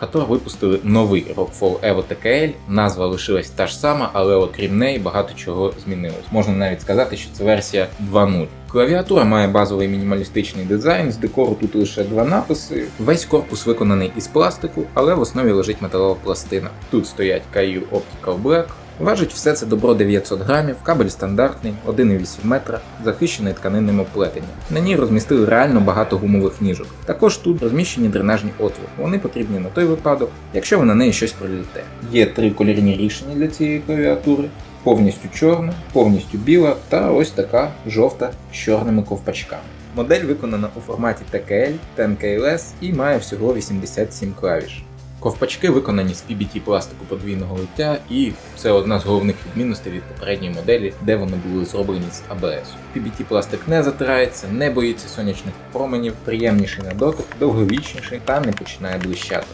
Хатор випустили новий Rockfall Evo TKL, назва лишилась та ж сама, але окрім неї багато чого змінилось. Можна навіть сказати, що це версія 2.0. Клавіатура має базовий мінімалістичний дизайн, з декору тут лише два написи. Весь корпус виконаний із пластику, але в основі лежить металова пластина. Тут стоять KU Optical Black. Важить все це добро 900 грамів, кабель стандартний, 1,8 метра, захищений тканинним оплетенням. На ній розмістили реально багато гумових ніжок. Також тут розміщені дренажні отвори. Вони потрібні на той випадок, якщо ви на неї щось приліте. Є три кольорні рішення для цієї клавіатури. Повністю чорна, повністю біла та ось така жовта з чорними ковпачками. Модель виконана у форматі TKL, 10KLS і має всього 87 клавіш. Ковпачки виконані з PBT пластику подвійного лиття, і це одна з головних відмінностей від попередньої моделі, де вони були зроблені з ABS. PBT пластик не затирається, не боїться сонячних променів, приємніший на дотик, довговічніший та не починає блищати.